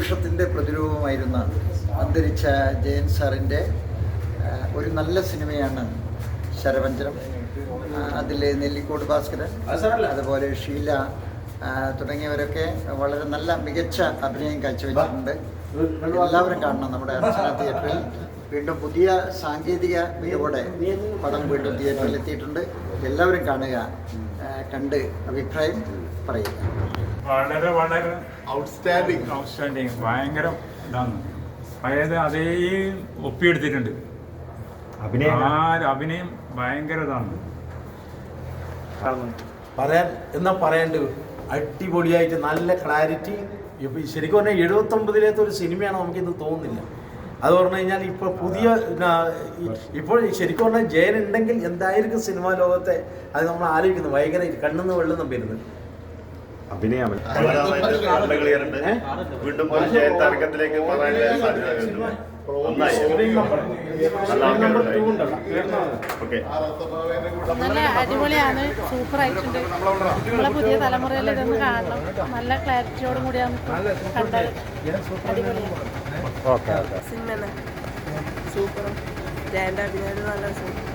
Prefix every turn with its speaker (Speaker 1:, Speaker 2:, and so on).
Speaker 1: പൗരുഷത്തിന്റെ പ്രതിരൂപമായിരുന്ന അന്തരിച്ച ജയൻ സാറിന്റെ ഒരു നല്ല സിനിമയാണ് ശരവഞ്ചനം. അതിൽ നെല്ലിക്കോട് ഭാസ്കരൻ അതുപോലെ ഷീല തുടങ്ങിയവരൊക്കെ വളരെ നല്ല മികച്ച അഭിനയം കാഴ്ചവെച്ചിട്ടുണ്ട്. എല്ലാവരും കാണണം നമ്മുടെ അർച്ചന തിയേറ്ററിൽ. വീണ്ടും പുതിയ സാങ്കേതിക മികവോടെ പടം വീണ്ടും തിയേറ്ററിൽ എത്തിയിട്ടുണ്ട്. എല്ലാവരും കാണുക കണ്ട് അഭിപ്രായം പറയുക.
Speaker 2: വളരെ വളരെ
Speaker 3: ഔട്ട്സ്റ്റാൻഡിങ്
Speaker 2: ഔട്ട്സ്റ്റാൻഡിങ് ഭയങ്കര ഇതാണ്. അതായത് അതേ ഒപ്പിയെടുത്തിട്ടുണ്ട്. അഭിനയം. ആ അഭിനയം ഭയങ്കര ഇതാണ്.
Speaker 4: പറയാൻ എന്നാ പറയേണ്ടത്? അടിപൊളിയായിട്ട് നല്ല ക്ലാരിറ്റി ഇപ്പം ശരിക്കും പറഞ്ഞാൽ എഴുപത്തൊമ്പതിലത്തെ ഒരു സിനിമയാണ് നമുക്കിത് തോന്നുന്നില്ല. അത് പറഞ്ഞു കഴിഞ്ഞാൽ ഇപ്പോൾ പുതിയ ഇപ്പോൾ ശരിക്കും പറഞ്ഞാൽ ജയൻ ഉണ്ടെങ്കിൽ എന്തായിരിക്കും സിനിമാ ലോകത്തെ? അത് നമ്മൾ ആലോചിക്കുന്നു. ഭയങ്കര കണ്ണെന്ന് വെള്ളം വരുന്നത്
Speaker 5: അഭിനയം.
Speaker 3: ക്ലിയർ ഉണ്ട് വീണ്ടും പറയാനുള്ള
Speaker 6: നല്ല അടിപൊളിയാണ്. സൂപ്പർ ആയിട്ടുണ്ട് നമ്മളെ പുതിയ തലമുറയിൽ ഇതൊന്ന് കാണണം. നല്ല ക്ലാരിറ്റിയോടും കൂടി നമുക്ക് കണ്ടാൽ അടിപൊളിയാണ്.
Speaker 7: സിനിമ സൂപ്പറും. ജയന്റെ അഭിനയം നല്ല സൂപ്പർ.